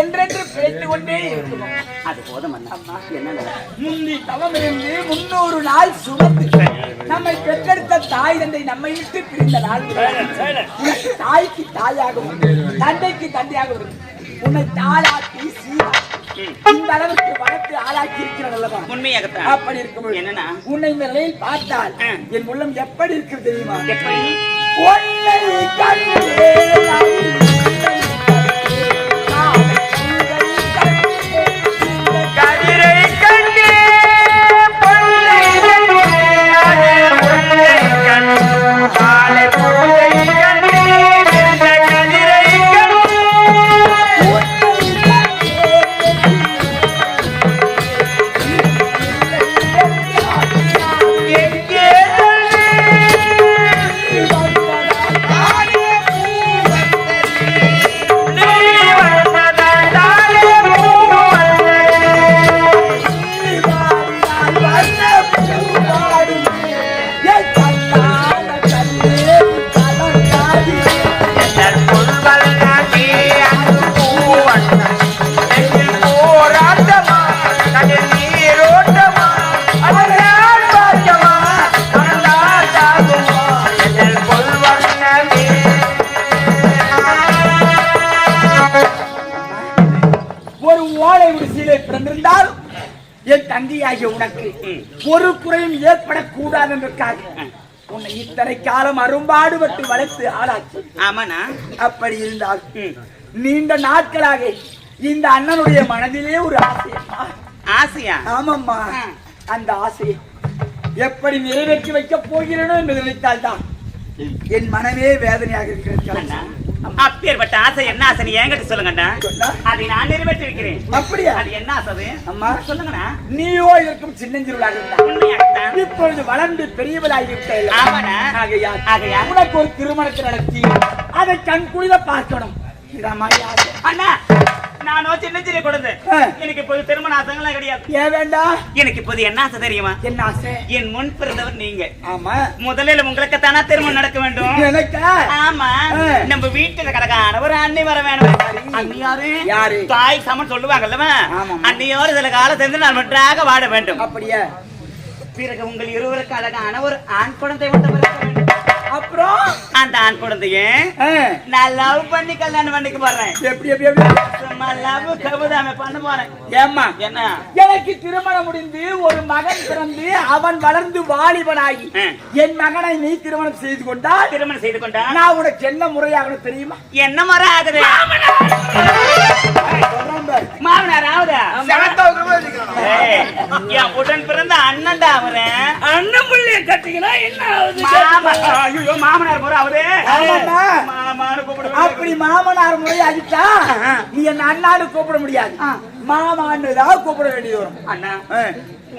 என்றென்று பிழைத்துக் கொண்டே இருக்கும். அது போதும் என்ன முந்தி தவம் இருந்து முன்னூறு நாள் சுமந்து நம்மை பெற்றெடுத்த தாய் தந்தை நம்மை விட்டு பிரிந்த நாள். தாய்க்கு தாயாகவும் தந்தைக்கு தந்தையாகவும் உன்னை சீரா இந்த அளவுக்கு வளர்த்து ஆளாக்கி இருக்கிறது அல்லவா? உண்மையாகத்தான். அப்படி இருக்கும் என்னன்னா உன்னை இந்த நிலையில் பார்த்தால். என் உள்ளம் எப்படி இருக்கு தெரியுமா? எப்படி? என் தங்கையாகிய உனக்கு ஒரு குறையும் ஏற்படக்கூடாது என்பதற்காக உன்னை இத்தனை காலம் அரும்பாடுபட்டு வளர்த்து ஆளாக்கி. ஆமாண்ணா. அப்படி இருந்தால் நீண்ட நாட்களாக இந்த அண்ணனுடைய மனதிலே ஒரு ஆசை. ஆசையா? ஆமாம்மா. அந்த ஆசையை எப்படி நிறைவேற்றி வைக்கப் போகிறேனோ என்று நினைத்தால்தான் என் மனமே வேதனையாக இருக்கிறது. அப்பேற்பட்ட ஆசை என்ன ஆசை நீ என்கிட்ட சொல்லுங்கண்ணா? அதை நான் நிறைவேற்றி வைக்கிறேன் அப்படியா அது என்ன ஆசை? அம்மா சொல்லுங்கண்ணா நீயோ இருக்கும் சின்னஞ்சிறுவளாக இருந்தா இப்பொழுது வளர்ந்து பெரியவளாகிவிட்டாய் ஆமாண்ணா. ஆகையால் ஆகையால். உனக்கு ஒரு திருமணத்தை நடத்தி அதை கண் குளிர பார்க்கணும் யாரு? அண்ணா நானோ சின்ன சின்ன குழந்தை. எனக்கு இப்போது திருமண ஆசைகள்லாம் கிடையாது. ஏன் வேண்டாம் எனக்கு இப்போது என்ன ஆசை தெரியுமா? என்ன ஆசை? என் முன் பிறந்தவர் நீங்க. ஆமா. முதலில் உங்களுக்கு தானா திருமணம் நடக்க வேண்டும். எனக்கா? ஆமா. நம்ம வீட்டுல கிடக்கான ஒரு அண்ணி வர வேணும் அண்ணி யாரு? தாய் சமன் சொல்லுவாங்கல்லவா? ஆமாம்மா. அன்னியோரு சில காலம் சென்று நான் ஒன்றாக வாட வேண்டும். அப்படியா? பிறகு உங்கள் இருவருக்கு அழகான ஒரு ஆண் குழந்தை ஒன்று பிறக்க வேண்டும் அப்புறம்? அந்த ஆண் குழந்தைய நான் லவ் பண்ணி கல்யாணம் பண்ணிக்க போறேன். எப்படி எப்படி எப்படி? சும்மா லவ் கபுதாம பண்ண போறேன். ஏம்மா? என்ன? எனக்கு திருமணம் முடிந்து ஒரு மகன் பிறந்து அவன் வளர்ந்து வாலிபனாகி. என் மகனை நீ திருமணம் செய்து கொண்டால் திருமணம் செய்து கொண்டா? நான் உனக்கு என்ன முறையாகணும் தெரியுமா? என்ன மரம் ஆகுது. மாமனார். ஆகுதா? உடன் என்ன ஐயோ மாமனார் முறை அவரு. அப்படி மாமனார் முறை அடித்தா நீ என்ன அண்ணாடு கூப்பிட முடியாது. மாமான்னு தான் கூப்பிட வேண்டியது வரும். அண்ணா.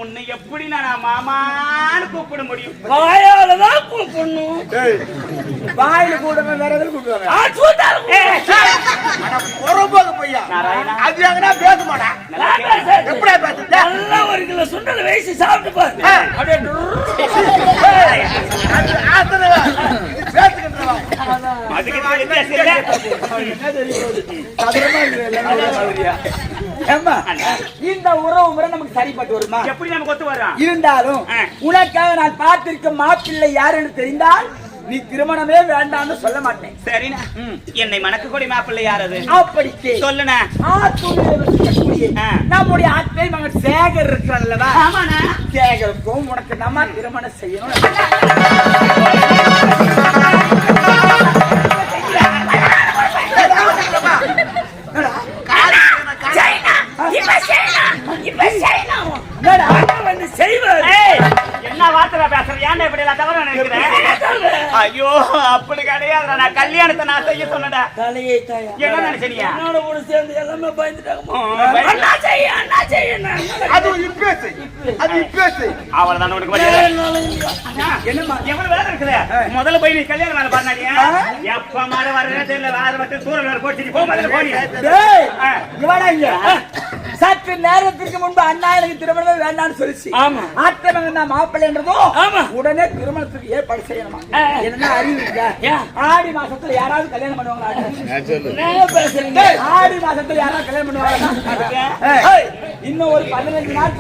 உன்னை எப்படி நான் மாமான்னு கூப்பிட முடியும்? வாயால தான் கூப்பிடணும் வாயில கூடுங்க வேற எதுவும் கூப்பிடுவாங்க? நாராயணா. அது எங்கன்னா பேச மாட்டா. நல்லா கேளு. எப்படியா பேசுறது நல்லா ஒரு கிலோ சுண்டல் வேசி சாப்பிட்டு பாரு. அப்படியே அதுக்கு. என்ன தெரியும் சதுரமா இருக்கு இந்த உறவு முறை நமக்கு சரிப்பட்டு வருமா? எப்படி நமக்கு ஒத்து வரும் இருந்தாலும். உனக்காக நான் பார்த்திருக்கும் மாப்பிள்ளை யார் என்று தெரிந்தால் நீ திருமணமே வேண்டாம்னு சொல்ல மாட்டேன். சரிண்ணா. என்னை மணக்கு கொடி மாப்பிள்ளை யார் அது அப்படிக்கே சொல்லுண்ணா. நம்முடைய அத்தை மகன் சேகர் இருக்கிறார் அல்லவா? ஆமாண்ணா. சேகருக்கும் உனக்கு நம்ம திருமணம் செய்யணும்? ஏன்டா இப்படி எல்லாம் தவறு நினைக்கிறேன் ஐயோ அப்படி கிடையாதுடா. நான் கல்யாணத்தை நான் செய்ய சொன்னடா தலையை தாயா என்ன நினைச்சனியா என்னோட கூட சேர்ந்து எல்லாமே பயந்துட்டாங்க பயந்து- அண்ணா செய்ய அண்ணா செய்ய அது இப்பேசு அது இப்பேசு அவ்வளவுதான் உனக்கு மரியாதை. என்னம்மா எவ்வளவு வேலை இருக்குது? முதல்ல போய் நீ கல்யாணம் வேலை பண்ணாடியா எப்ப மாட வர்றதே தெரியல வேற மட்டும் தூரம் போச்சு போ முதல்ல போனி டேய் ஆ. இங்க வாடா இங்க. சற்று நேரத்திற்கு முன்பு அண்ணா எனக்கு திருமணம் வேண்டாம்னு சொல்லிச்சு. ஆமா. தான் மாப்பிள்ளைன்றதும் ஆமா. உடனே திருமணத்துக்கு ஏற்பாடு செய்யணுமா. என்ன அறிவு இல்லையா? ஏன்? ஆடி மாசத்துல யாராவது கல்யாணம் பண்ணுவாங்களா? ஆடி மாசத்துல யாராவது கல்யாணம் பண்ணுவாங்களா? இன்னும் ஒரு பதினஞ்சு நாள்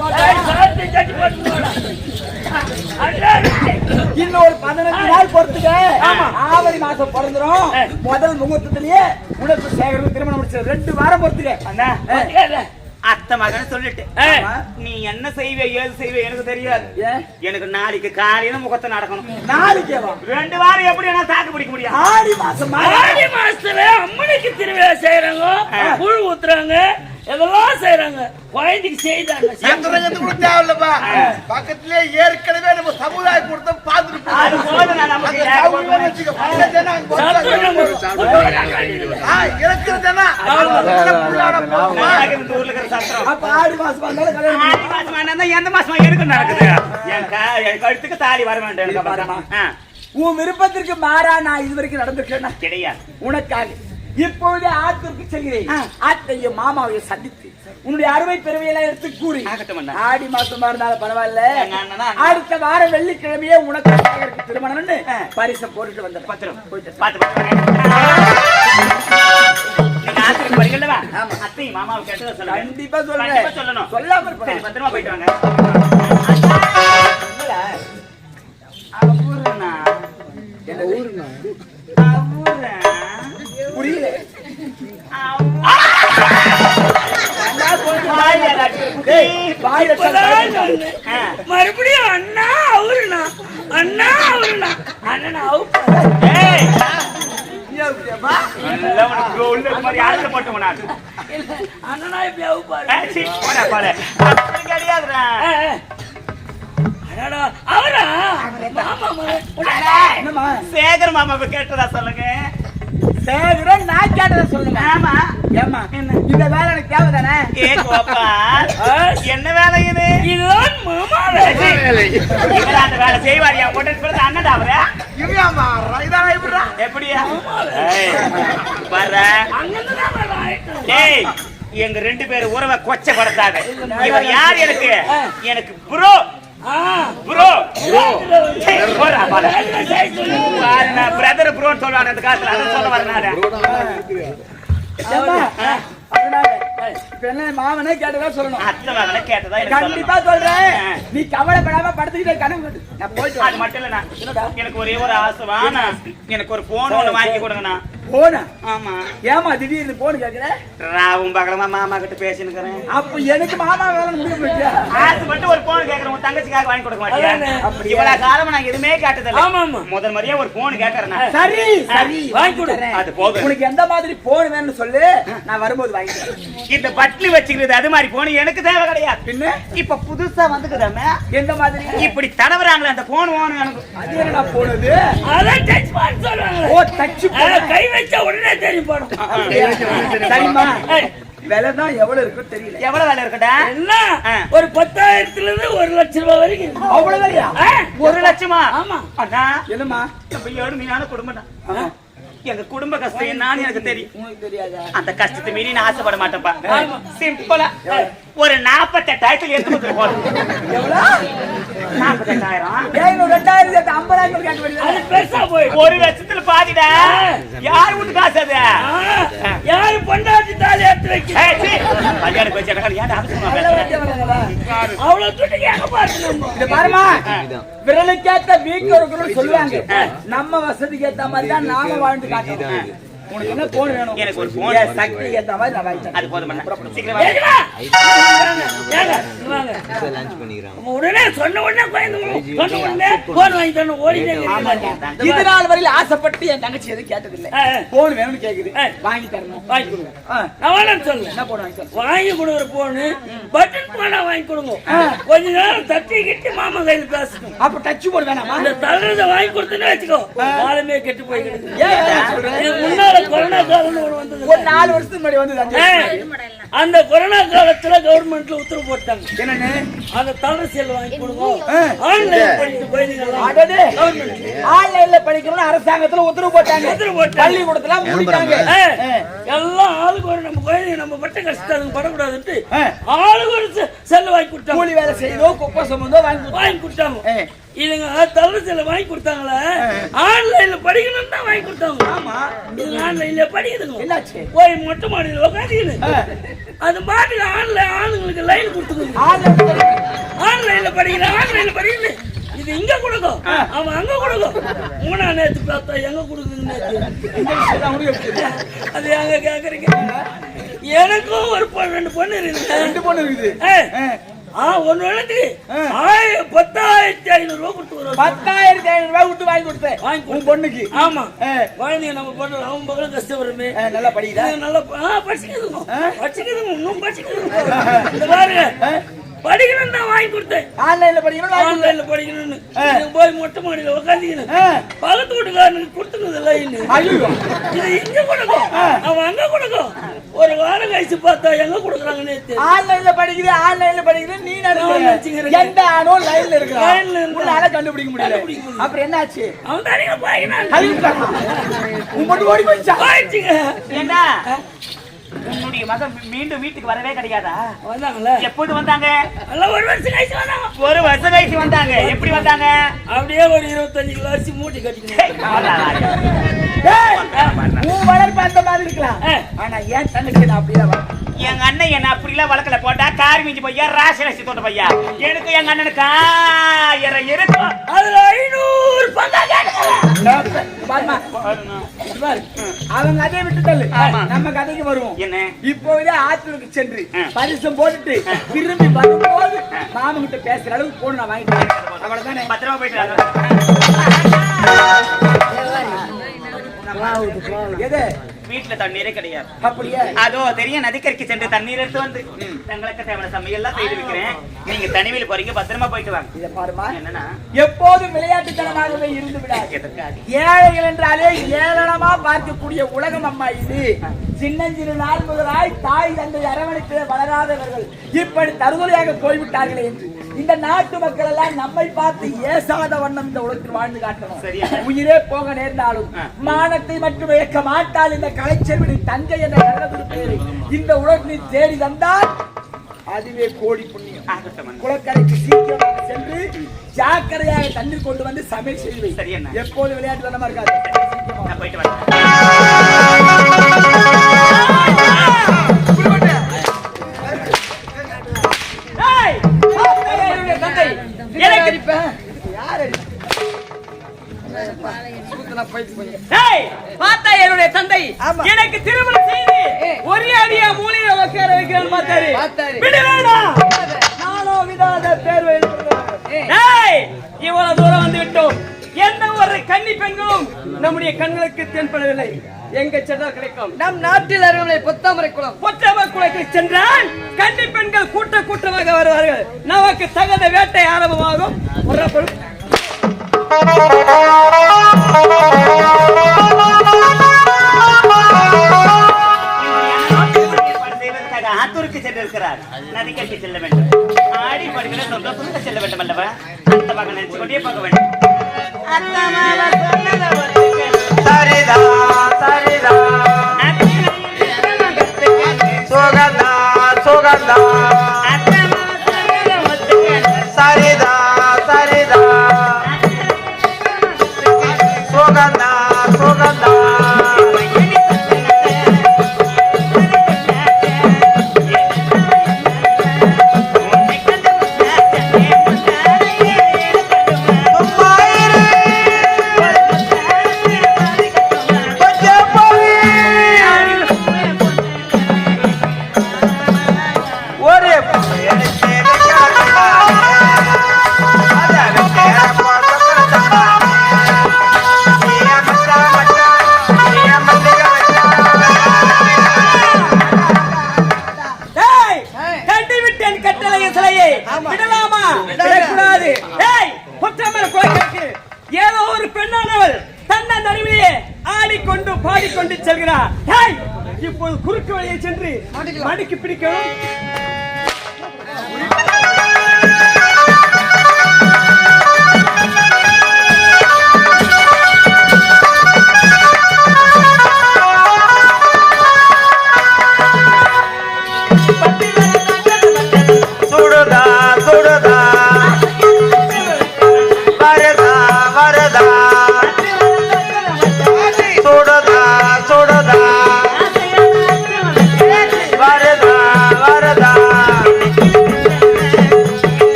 இன்னும் ஒரு பதினஞ்சு நாள் பொறுத்துக்க. ஆவணி மாசம் பிறந்துரும். முதல் முகூர்த்தத்திலேயே உனக்கு சேகரம் திருமணம் முடிச்சது ரெண்டு வாரம் பொறுத்துக்க. அத்தை மகன் சொல்லிட்டு நீ என்ன செய்வே ஏது செய்வே எனக்கு தெரியாது? எனக்கு நாளைக்கு காலையில முகத்தை நடக்கணும். நாளைக்கே ரெண்டு வாரம் எப்படி என்ன தாக்கு பிடிக்க முடியும். ஆடி மாசம் ஆடி மாசத்துல அம்மனுக்கு திருவிழா செய்யறாங்க புழு ஊத்துறாங்க இதெல்லாம் செய்யறாங்க குழந்தைக்கு செய்தாங்க. தேவையில்லப்பா. பக்கத்திலே ஏற்கனவே நம்ம சமுதாய கொடுத்த பார்த்துட்டு எந்த மாசமா எனக்கு நடக்குது? என் க- என் கழுத்துக்கு தாலி வர வேண்டும் உன் விருப்பத்திற்கு மாறா நான் இதுவரைக்கும் நடந்துக்கிறேன் கிடையாது. உனக்காக. இப்பொழுதே ஆத்தூருக்கு செல்கிறேன். ஆத்தையும் மாமாவையும் சந்தித்து. உன்னுடைய அருமை பெருமையெல்லாம் எடுத்து கூறி. ஆகட்டும் அண்ணா. ஆடி மாசமா இருந்தாலும் பரவாயில்ல. அடுத்த வாரம் வெள்ளிக்கிழமையே உனக்கு திருமணம்னு பரிசை போட்டுட்டு வந்துடுறேன். பத்திரம். போயிட்டு பாத்து பாத்து நீங்க ஆசிரியர் படிக்கலவா அத்தை மாமாவை கேட்டதை சொல்லுங்க கண்டிப்பா சொல்றேன் கண்டிப்பா சொல்லணும் சொல்லாம இருப்பேன் சரி பத்திரமா போயிட்டு வாங்க அவருண்ணா. அவரா? புரியல. மறுபடியும் அண்ணா அவருண்ணா அண்ணா அவருண்ணா அண்ணனா அவுப்பு சேகர் மாமாவை கேட்டதா சொல்லுங்க? சேகரன் நான் கேட்டதை சொல்லுங்க. ஆமா. ஏமா இந்த வேலை எனக்கு தேவைதானே? ஏ கோபால் என்ன வேலை இது? இதுதான் வேலை. இவரா அந்த வேலை செய்வார் என் பொண்ணு பிறந்த அண்ணன் அவரா? எப்படியா? எங்க ரெண்டு பேரும் உறவை கொச்சப்படுத்தாத. இவர் யார் எனக்கு? எனக்கு ப்ரோ ஆ, ப்ரோ. பிரதர் ப்ரோன்னு சொல்லுவாங்க அந்த காலத்துல. அதை சொல்ல வரனால இப்ப என்ன மாமனே கேட்டதா சொல்லணும். அத்தை மகனை கேட்டதா எனக்கு கண்டிப்பா சொல்லணும். சொல்றேன் நீ கவலைப்படாம படுத்துக்கிட்டே கனவு. நான் போயிட்டு அது வரேன். மட்டும் இல்லண்ணா எனக்கு ஒரே ஒரு ஆசை வாண்ணா எனக்கு ஒரு போன் ஒண்ணு வாங்கி கொடுங்கண்ணா. போனா? ஆமா. ஏமா திடீர்னு போன் கேக்குற? ராவும் பகலமா மாமா கிட்ட பேசினுக்கிறேன். அப்ப எனக்கு மாமா வேலை முடிய போயிட்டியா ஆசை மட்டும் ஒரு போன் கேக்குறேன். உன் தங்கச்சிக்காக வாங்கி கொடுக்க. அப்படி இவ்வளவு காலமா நான் எதுவுமே கேட்டதில்ல. ஆமா, ஆமா. முதல் முறையா ஒரு போன் கேக்குறேன் சரி சரி வாங்கி கொடு. அது போதும். உனக்கு எந்த மாதிரி போன் வேணும்னு சொல்லு. நான் வரும்போது வாங்கி தரேன். இந்த பட்லி வச்சுக்கிறது அது மாதிரி போன் எனக்கு தேவை கிடையாது. பின்ன? இப்ப புதுசா வந்துக்குதாமே? எந்த மாதிரி? இப்படி தடவுறாங்களே அந்த போன் வேணும் எனக்கு. அது போனது அதான் சொல்றாங்க. ஓ டச் கை வச்சா உடனே தெரியும் படம் சரிம்மா. ஏய், விலை தான் எவ்வளவு இருக்கும் தெரியல. எவ்வளவு வேலை இருக்குடா என்ன. ஒரு பத்தாயிரத்துல இருந்து ஒரு லட்சம் ரூபாய் வரைக்கும். அவ்வளவு விலையா? ஒரு லட்சமா? ஆமா. அண்ணா. என்னம்மா? நம்ம ஏழ்மையான குடும்பம் தான் ஆமா. எங்க குடும்ப கஷ்டம் என்னன்னு எனக்கு தெரியும். அந்த கஷ்டத்தை மீறி நான் ஆசைப்பட மாட்டேன்ப்பா. சிம்பிளா ஒரு நாற்பத்தெட்டாயிரத்துல எடுத்து எவ்வளவு நாற்பத்தெட்டாயிரம் ஐம்பதாயிரம் அது பெருசா போய் ஒரு லட்சத்துல பாதிடா. யார் வீட்டு காசு அது? யாரு பொண்டாட்டி தாலி எடுத்து வைக்க. கல்யாணம் வச்சு? அவ்வளவு துட்டு கேட்க பாரு நம்ம. இது பாருமா. விரலுக்கேத்த வீக்கு இருக்கணும்னு சொல்லுவாங்க நம்ம வசதிக்கு ஏத்த மாதிரி தான் நாம வாழ்ந்து காட்டணும். உனக்கு என்ன போன் வேணும்? எனக்கு ஒரு phone. என் சக்திக்கு ஏத்த மாதிரி நான் வாங்கி. அது போதும் சீக்கிரம் உடனே சொன்ன உடனே கோயந்து சொன்ன உடனே போன் வாங்கி தரணும். ஓடிட்டே. இது நாள் வரையில ஆசைப்பட்டு என் தங்கச்சி எதுவும் கேட்டதில்லை. ஆ, ஆ. போன் வேணும்னு கேக்குது. வாங்கி தரணும். வாங்கி கொடுங்க. நான் என்ன போன் வாங்கி தரணும்? வாங்கி கொடுக்குற போனு பட்டன் போனா வாங்கி கொடுங்க. கொஞ்ச நேரம் தட்டி கிட்டி மாமா கையில பேசணும் அப்ப டச் போன் வேணாமா? அந்த தளர்றத வாங்கி கொடுத்தேன்னு வச்சுக்கோ. காலமே கெட்டு போய் கிடக்குது கொரோனா வந்தது ஒரு நாலு வருஷத்துக்கு முன்னாடி அந்த கொரோனா காலத்துல கவர்மெண்ட்ல உத்தரவு போட்டாங்க. என்னன்னு? அந்த தளர் செல் வாங்கி. ஆன்லைன் போயிருந்தீங்களா அடடே. ஆன்லைன்ல படிக்கணும்னு அரசாங்கத்துல உத்தரவு போட்டாங்க. உத்தரவு போட்டாங்க. பள்ளிக்கூடத்துல மூடிட்டாங்க ஏய், எல்லாம் ஆளுக்கு ஒரு நம்ம குழந்தைங்க நம்ம பட்ட கஷ்டத்தை அதுங்க படக்கூடாதுன்ட்டு. ஆளுக்கு ஒரு செ- செல்லு வாங்கி கொடுத்தாங்க. கூலி வேலை செய்தோ குப்பை சுமந்தோ வாங்கி. வாங்கி கொடுத்தாங்க. தவறு செல்ல வாங்கி கொடுத்தாங்களே. ஆன்லைன்ல படிக்கணும்னு தான் வாங்கி கொடுத்தாங்க. ஆமா. இது ஆன்லைன்ல படிக்குதுங்க. போய் மொட்டை மாடியில் உட்காந்துக்கின்னு ஆ. அது பாட்டுக்கு ஆன்லைன் ஆளுங்களுக்கு லைன் ஆன்லைன் ஆன்லைன்ல படிக்கிறேன் ஆன்லைன்ல படிக்கிறேன் இது இங்க கொடுக்கும். அவன் அங்க கொடுக்கும். மூணா நேத்து பார்த்தா எங்க கொடுக்குது நேத்து. அது எங்க கேக்குறீங்க? எனக்கும் ஒரு ரெண்டு பொண்ணு இருக்குது. ரெண்டு பொண்ணு இருக்குது. ஏய், ஆ. ஆ ஒன்னு வேணுத்துக்கு ஆயிர பத்தாயிரத்தி ஐநூறு ரூபாய் கொடுத்து வரும் பத்தாயிரத்தி ஐநூறு ரூபாய் விட்டு வாங்கி கொடுத்தேன். வாங்கி. உன் பொண்ணுக்கு. ஆமா. ஆ. குழந்தைங்க நம்ம பொண்ணு அவன் பக்கம் ஆ, நல்லா படிக்குதா? இது நல்லா ப- ஆ, படிச்சுக்குதுங்க. படிச்சுக்குதுங்க, இன்னும் படிச்சுக்குதுங்க. இந்த பாருங்க, படிக்கணும்னு நான் வாங்கி கொடுத்தேன். ஆன்லைன்ல படிக்கணும். ஆன்லைன்ல படிக்கணும்னு. போய் மொட்டை மாடியில உட்காந்துக்கணும். பக்கத்து வீட்டுக்காரனுக்கு கொடுத்துருது லைன் ஐயோ. இது இங்க கொடுக்கும் அவன் அங்க கொடுக்கும் ஒரு வாரம் கழிச்சு பார்த்தா எங்க கொடுக்குறாங்கன்னு ஆன்லைன்ல படிக்குது ஆன்லைன்ல படிக்குது நீ நான் நடக்கிற நினைச்சுக்கிறேன். எந்த ஆனோ லைன்ல இருக்கிறான் லைன்ல. உன்னால கண்டுபிடிக்க முடியல. அப்புறம் என்னாச்சு? அவன் தனியா கழுவிட்டானா? உன் பொண்ணு ஓடி போயிடுச்சா? ஏண்டா உன்னுடைய மகன் மீண்டும் வீட்டுக்கு வரவே கிடையாதா? வந்தாங்கல்ல எப்போது வந்தாங்க? ஒரு வருஷம் கழிச்சு வந்தாங்க. ஒரு வருஷம் கழிச்சு வந்தாங்க. எப்படி வந்தாங்க? அப்படியே ஒரு இருபத்தஞ்சு கிலோ அரிசி மூட்டை கட்டிக்கணும் ஏய், உன் வளர்ப்பு அந்த மாதிரி இருக்கலாம். ஆனா ஏன் தங்கச்சி நான் அப்படியே எங்க அண்ணன் என்ன அப்படிலாம் வளர்க்கல. போட்டா கார் மிஞ்சி பையா ராசி தோட்ட பையா எனக்கு எங்க அண்ணனுக்கு ஆயிரம் இருக்கும் அதுல ஐநூறு. அவங்க கதையை விட்டு தள்ளு நம்ம கதைக்கு வருவோம். என்ன? இப்போதே ஆத்தூருக்கு சென்று. பரிசம் போட்டுட்டு திரும்பி வரும்போது மாமன் கிட்ட பேசுற அளவுக்கு போன் நான் வாங்கிட்டேன் அவ்வளவுதானே? பத்திரமா போயிட்டு. எது? வீட்டுல தண்ணீரே கிடையாது. அப்படியே? அதோ தெரியும். நதிக்கரைக்கு சென்று தண்ணீர் எடுத்து வந்து தங்களுக்கு தேவையான சமையல்லாம் செய்து வைக்கிறேன். நீங்க தனிமையில் போறீங்க பத்திரமா போயிட்டு வாங்க. இத பாருமா. என்னன்னா? எப்போதும் விளையாட்டுத்தனமாகவே இருந்து விடாது. ஏழைகள் என்றாலே ஏளனமா பார்க்கக்கூடிய உலகம் அம்மா இது. சின்னஞ்சிறு நாள் முதலாய் தாய் தந்தை அரவணைப்பிலே வளராதவர்கள் இப்படி தருதலையாக போய்விட்டார்களே என்று. இந்த நாட்டு மக்கள் எல்லாம் நம்மை பார்த்து ஏசாத வண்ணம் இந்த உலகத்தில் வாழ்ந்து காட்டணும். உயிரே போக நேர்ந்தாலும் மானத்தை மட்டும் இழக்க மாட்டால் இந்த கலைச்செல்வி தஞ்சை என்ற நல்லதொரு பெயரை இந்த உலகத்தில் தேடி தந்தால் அதுவே கோடி புண்ணியம். குளக்கரைக்கு சீக்கிரமாக சென்று ஜாக்கிரதையாக தண்ணீர் கொண்டு வந்து சமையல் செய்து. எப்போது விளையாட்டு தனமா இருக்காது பார்த்தா என்னுடைய தந்தை. எனக்கு திருமணம் செய்து ஒரே அடியா மூலையில உட்கார வைக்கிறான்னு பார்த்தாரு. விடு வேண்டாம். நானோ விடாத தேர்வு இவ்வளவு தூரம் வந்து விட்டோம். எந்த ஒரு கன்னி பெண்களும் நம்முடைய கண்களுக்கு தென்படவில்லை. எங்க சென்றால் கிடைக்கும்? நம் நாட்டில் அருகிலே பொத்தாமரை குளம். பொற்றவர் குலைக்கு சென்றால் கன்னி பெண்கள் கூட்ட கூட்டமாக வருவார்கள். நமக்கு தகுந்த வேட்டை ஆரம்பமாகும். புறப்படும் ஆத்தூருக்கு சென்றிருக்கிறார் நதிக்கரைக்கு செல்ல வேண்டும் ஆடி படுகிற சொந்தத்துக்கு செல்ல வேண்டும் அல்லவா அந்த மகன் நினைச்சு கொண்டே போக வேண்டும். சரிதா சரிதா சுகந்தா சுகந்தா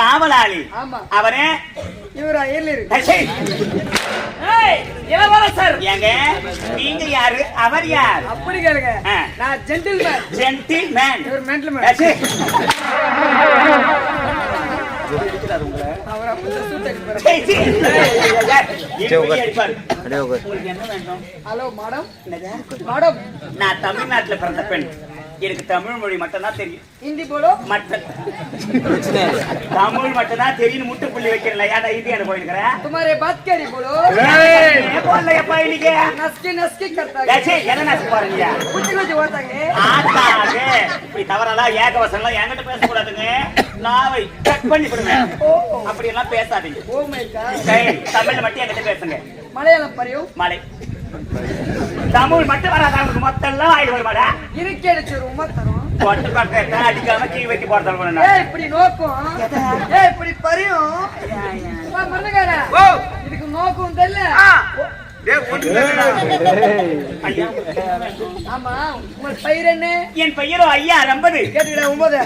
காவலாளி. அவரே இவரா இளவரசர். ஏங்க நீங்க யாரு? அவர் யார்? அப்படி கேளுங்க. நான் ஜென்டில்மேன் ஜென்டில்மேன் இவர் மென்டல்மேன் ஹலோ? மேடம். நான் தமிழ்நாட்டுல பிறந்த பெண். எனக்கு தமிழ் மொழி மட்டும் தான் தெரியும் ஹிந்தி போலோ மற்ற தமிழ் மட்டும் தான் தெரியும் முட்டுப்புள்ளி வைக்கிறல ஏன்டா இது என்ன போயிருக்கிறேன் तुम्हारे बात करी बोलो போடலையப்பா இன்னைக்கு नसके नसके करता है ஏச்சி, என்ன நான் பாருங்க कुछ कुछ होता है ஆத்தாங்க இப்படி தவறெல்லாம் ஏகவசம்லாம் என்கிட்ட பேசக்கூடாதுங்க நாவை கட் பண்ணி விடுங்க அப்படி எல்லாம் பேசாதீங்க ओ माय गॉड சரி, தமிழ்ல மட்டும் என்கிட்ட பேசுங்க மலையாளம் பரியும் மலை தமிழ் மட்டும் வராதவங்களுக்கு மொத்தம் எல்லாம் ஆயிடு வருமாடா இறுக்கி அடிச்சு உமா தரும் கொட்டு பக்கத்தை அடிக்காம கீ வைக்க போறதால ஏய் இப்படி நோக்கும். ஏய் இப்படி பரியும் வா, மருந்துக்கார ஓ. இதுக்கு நோக்கும் தெரியல. ஆமா உங்க பயிர் என்ன? என் பெயரோ ஐயா ரம்பது. கேட்டுக்கிட ஒன்பது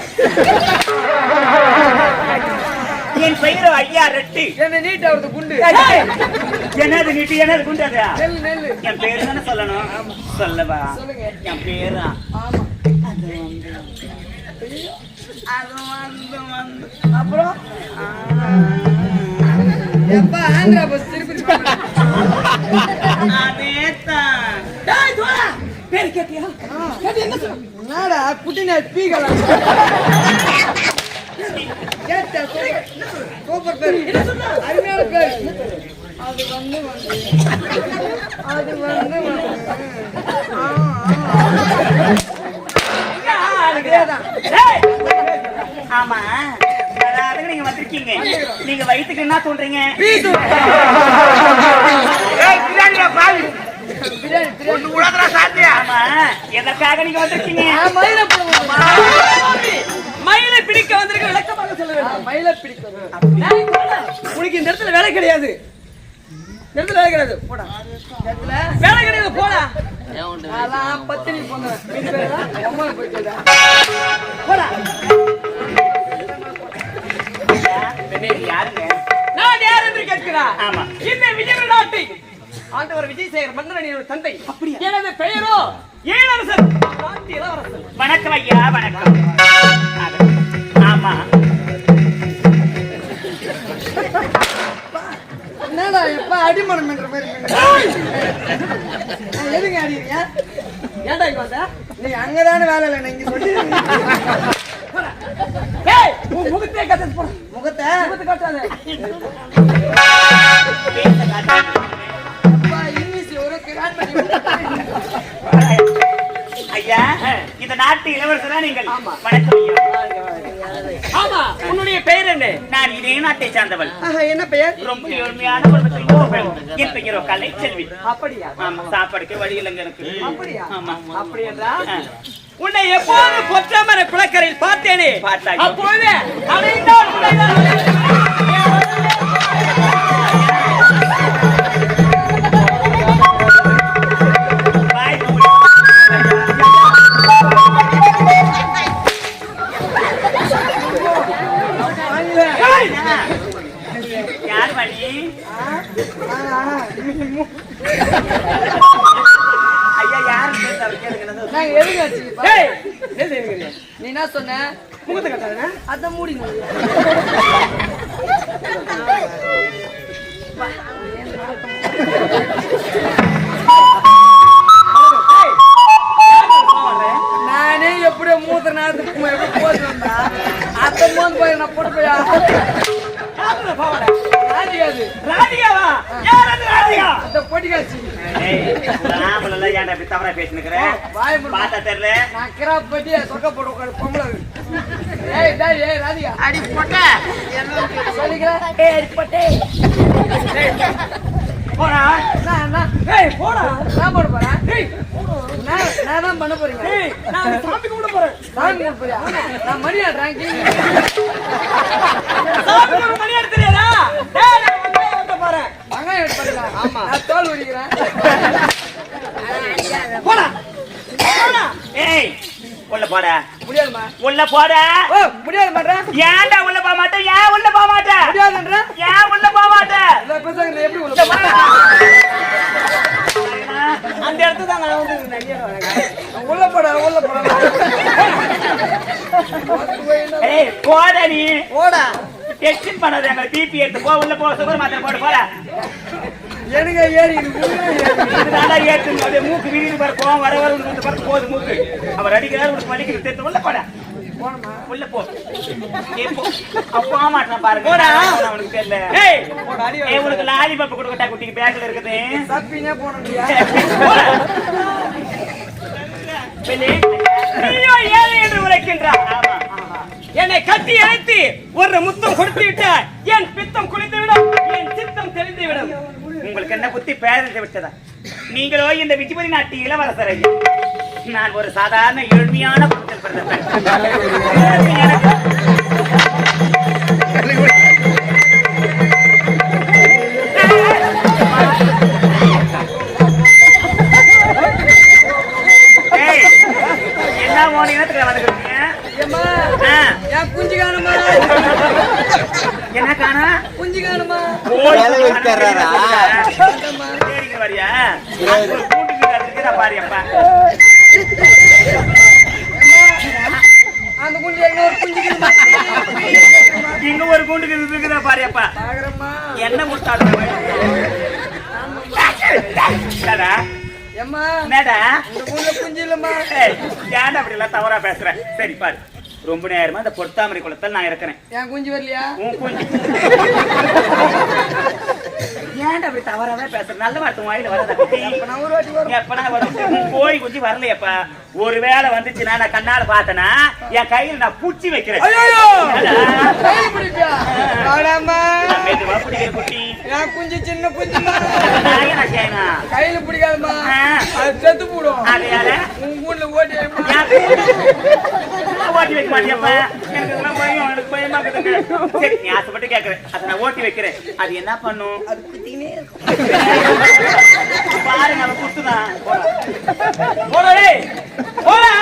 என் பெயரோ ஐயா ரெட்டி. என்ன நீட் குண்டு. என்னது நீட்டு என்னது குண்டாதா? என் பேரு தானே சொல்லணும். சொல்லவா? என் பேரா? அது வந்து அது வந்து வந்து. அப்புறம்? எப்பா ஆந்திரா பஸ் திருப்பி அதேதான் டேய், தோழா, பேர் கேட்டியா? என்னடா குட்டின பீகலாம் கேட்ட சூப்பர் பேர் அருமையான பேர். அது வந்து வந்து. அது வந்து வந்து. ஆ, ஆ. அதேதான். ஏய்! ஆமா நீங்க வந்திருக்கீங்க. நீங்க வயிற்றுக்கு என்ன தோன்றீங்க எதற்காக நீங்க வந்திருக்கீங்க? மயிலை பிடிக்க வந்திருக்க விளக்கமாக சொல்ல வேண்டும். மயிலை தோழா, உனக்கு இந்த இடத்துல வேலை கிடையாது. வேலை கிடையாது போடா. வேலை கிடையாது போடா. பத்தினி போயிட்டு போடா. யாருங்க நான் யார் என்று கேட்கிறார். ஆமா. இந்த விஜய நாட்டை ஆண்டவர் விஜயசேகர் மன்னன் என்னுடைய தந்தை. எனது பெயரோ ஏழரசன். இளவரசன். வணக்கம் ஐயா வணக்கம். ஆமா. என்னடா எப்ப அடிமனம் என்ற மாதிரி எதுங்க அடிக்கிறீங்க ஏன்டா இங்க வந்த? நீங்க அங்கதானே வேலை இல்லை நீங்க சொல்லி. முகத்தை கத்து முகத்தை? முகத்தை காட்டாத ஐயா இந்த நாட்டு இளவரசரா நீங்கள். வணக்கம் ஆமா உன்னுடைய நான் இதே நாட்டை சார்ந்தவள் என்ன பெயர்? ரொம்ப எளிமையான குடும்பத்தில் என் பெயரோ கலை செல்வி. அப்படியா? ஆமா சாப்பாடுக்கு வழி இல்லைங்க எனக்கு. அப்படியா? ஆமா அப்படி என்றால் ஆ. உன்னை எப்போது பொற்றாமர குளக்கரையில் பார்த்தேனே. அப்பொழுது அடைந்தால் ஐயா யாரு ஏய், என்ன செய்யுங்க நீ என்ன சொன்ன? முகத்தை கட்டாத. அத மூடி நானே நாமளெல்லாம் ஏன்டா இப்படி தவறா பேசினுக்கிற. வாய் மூடு. பார்த்தா தெரியல. நான் கிராப் பட்டி சொக்க போட்டு உட்காரு பொம்பளை ஏய் டேய் ஏய் ராதிகா. அடி போட்ட சொல்லிக்கிறேன் ஏய் அடிப்பட்டே. போடா. ஏய் போடா. நான் போட போறேன்? ஏய். நான் நான் தான் பண்ண போறீங்க. ஏய் நான் சாமி கும்பிட போறேன். சாமி கும்பிட போறியா? நான் மணி ஆடுறேன் சாமி கும்பிட மணி எடுத்து தெரியாதா? ஏய் நான் வந்து வந்து போறேன். வெங்காயம் எடுத்து பாருங்க ஆமா. நான் தோல் உரிக்கிறேன். போடா. போடா. ஏய் உள்ள போட. முடியாதுமா உள்ள போட. ஓ முடியாது மாட்டேன் ஏன்டா உள்ள போக மாட்டேன் ஏன் உள்ள போக மாட்டேன் முடியாதுன்ற ஏன் உள்ள போக இந்த பசங்க எப்படி உள்ள போறேன்? அந்த இடத்துல தான் நான் வந்து நிறைய உள்ள போட உள்ள போட. ஏய் போட நீ. போடா. டெஸ்டிங் பண்ணாத எங்க பிபி எடுத்து போ உள்ள போ சுகர் மாத்திரை போடு போட. எனக்கு ஏறி அப்படியே மூக்கு விரிது பாரு கோவம் வர வர வந்து பாரு போகுது மூக்கு. அவர் அடிக்கிறாரு உனக்கு வலிக்குது தெரிஞ்சு உள்ள போட. உள்ள போ. அப்பா மாட்டான் பாருங்க. அவனுக்கு தெரியல. உனக்கு லாலிபாப் கொடுக்கட்டா குட்டிக்கு பேக்ல இருக்குது. ஏழை என்று உரைக்கின்றாய் ஆமா என்னை கட்டி அழைத்து ஒரு முத்தம் கொடுத்து விட்டாய் என் பித்தம் குளித்து விடும் என் சித்தம் தெளிந்து விடும் உங்களுக்கு என்ன புத்தி பேரத்தை விட்டதா? நீங்களோ இந்த விஜயபதி நாட்டு இளவரசர். ஐயா நான் ஒரு சாதாரண எளிமையான குடும்பத்தில் பிறந்தவன் அந்த குஞ்சு ஒரு குஞ்சு இங்க ஒரு கூண்டு வீடு இருக்குதா பாரு அப்பா பாக்குறம்மா என்ன முட்டாள் என்னடா ஏம்மா என்னடா? இந்த குஞ்சு குஞ்சு இல்லம்மா. ஏன்டா அப்படி எல்லாம் தவறா பேசுற? சரி பாரு. ரொம்ப நேரமா இந்த பொத்தாமரை குளத்தில் நான் இருக்கிறேன் என் குஞ்சு வரலையா? உன் குஞ்சு. ஏன்டா அப்படி தவறாவே பேசுற? நல்ல வார்த்தை வாயில வரதா? கோழி குஞ்சு வரலையப்பா. ஒருவேளை வந்துச்சுன்னா நான் கண்ணால பார்த்தனா என் கையில நான் பூச்சி வைக்கிறேன். குஞ்சு சின்ன செய்யணும் கையில பிடிக்காதுமா. அது செத்து போடும். அதையால உன் கூண்டுல ஓட்டி ஓட்டி வைக்க மாட்டியப்பா? எனக்கு பயம். நீ ஆசைப்பட்டு கேக்குறேன் அதை நான் ஓட்டி வைக்கிறேன். அது என்ன பண்ணும்? அது குத்திக்கினே இருக்கும். பாரு நம்ம போடா போடா.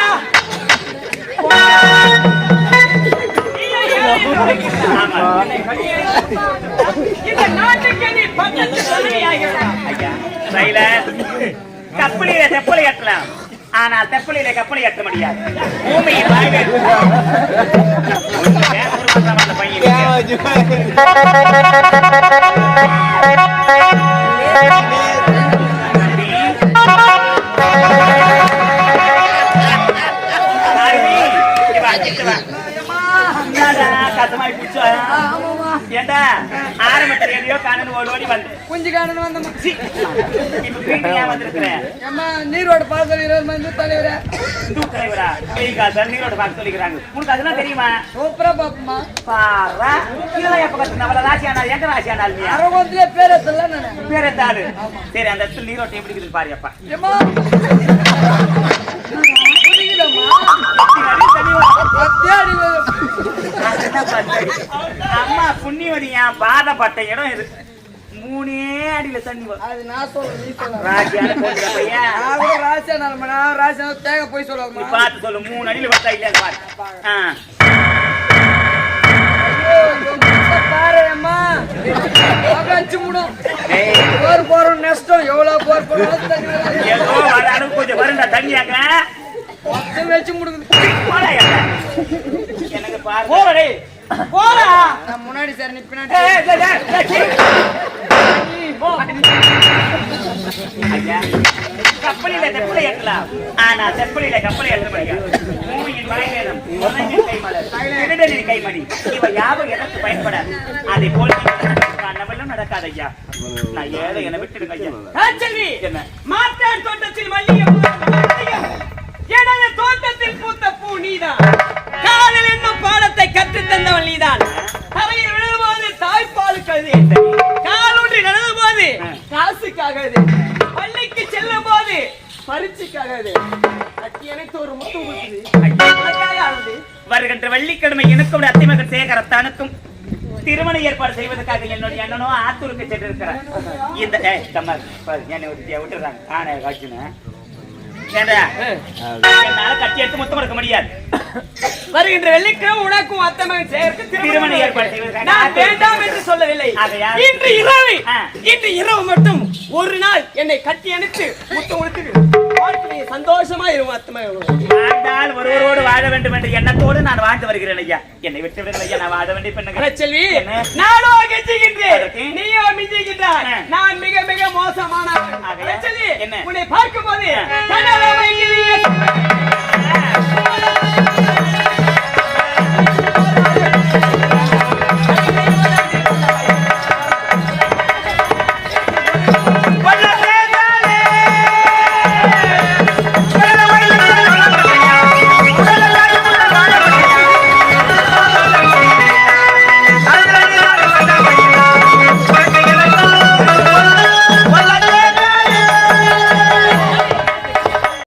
இந்த நாட்டுக்கு நீ கப்பலில தெப்பலை ஏற்றலாம். ஆனால் தெப்பலில கப்பலை ஏற்ற முடியாது. பூமியில் sama-sama pahingin. Ya. கசமாய் பிடிச்சா ஏண்டா? ஆரம்பத்தில் எதையோ காணன்னு ஓடி ஓடி வந்தேன் குஞ்சு காணணும் வந்தம்மா. சி, இப்ப வீட்டுக்கு ஏன் வந்திருக்கிறேன் ஏம்மா நீரோட பாசல் இருபது மணி தலைவரா. இந்து தலைவரா? காலத்துல நீரோட பார்க்க சொல்லிக்கிறாங்க. உனக்கு அதெல்லாம் தெரியுமா? சூப்பரா பாப்போம்மா. பாரா. இதெல்லாம் எப்ப கத்து நம்மள ராசி ஆனால் எங்க ராசி ஆனால் நீ? அரவத்திலே பேர் எத்தல நானு. பேர் எந்த ஆளு சரி அந்த இடத்துல நீரோட்டம் எப்படி இருக்குதுன்னு பாரு அப்பா. பத்தியாடி அம்மா புண்ணியவதி என் பாதப்பட்ட இடம் இது. மூணே அடியில தண்ணி அது நான் சொல்ல நீ சொல்ல ராசியான போன்ற பையன். நான் கூட ராசியா நாளம்மா நான் ராசியா தேங்க போய் நீ சொல்லுவாங்கம்மா பார்த்து சொல்லு மூணு அடியில வந்தா இல்லையா பாரு. போறோம் நஷ்டம். எவ்வளவு போர் போறோம் கொஞ்சம் வருண்டா தண்ணியாக்க வச்சு முடுக்குது. எனக்கு பாரு. போடா நான் முன்னாடி சார் நீ பின்னாடி. ஐயா, கப்பலில தெப்பலை ஏற்றலாம். ஆனா தெப்பலில கப்பலை ஏற்ற முடியாது பூமியின் கைமலர் திருடனின் கைமணி இவ யாவும் எனக்கு பயன்படாது அதை போல் நவலும் நடக்காது ஐயா. நான் ஏழை என விட்டுடுங்க ஐயா. என்ன? மாற்றான் தோட்டத்தில் மல்லிகை. எனது தோட்டத்தில் பூத்த பூ நீதான். கற்றுத் தந்தவள் நீதான். தரையில் விழும்போது தாய்ப்பால் கழுதி காலூன்றி நடந்த போது காசு சொல்லுவது பள்ளிக்கு செல்லும் போது அணைத்து ஒரு கொடுக்குது. வருகின்ற வெள்ளிக்கிழமை எனக்கும் அத்தை மகன் சேகரத்தானுக்கும் திருமண ஏற்பாடு செய்வதற்காக என்னுடைய அண்ணனோ ஆத்தூருக்கு சென்றிருக்கிறார். இந்த விட்டுறாங்க. ஆனே காட்சின்னு ஏண்டா என்னால கட்டி எடுத்து மொத்தம் முடியாது. வருகின்ற வெள்ளிக்கிழமை உனக்கும் அத்தை மகன் சேகருக்கு திருமண ஏற்பாடு செய்வதற்காக நான் வேண்டாம் என்று சொல்லவில்லை. இன்று இரவு. இன்று இரவு மட்டும் ஒரு நாள் என்னை கட்டி அணைத்து முத்தம் கொடுத்து வாழ்க்கையை சந்தோஷமா இருக்கும் வாழ்ந்தால் ஒருவரோடு வாழ வேண்டும் என்ற எண்ணத்தோடு நான் வாழ்ந்து வருகிறேன் ஐயா என்னை விட்டு விடுங்கள் ஐயா நான் வாழ வேண்டிய பெண்ணுங்க செல்வி? நானோ கெஞ்சுகின்றேன்? நீயோ மிஞ்சுகின்றாய். நான் மிக மிக ஆகையால் செல்வி என்ன? உன்னை பார்க்கும் போது.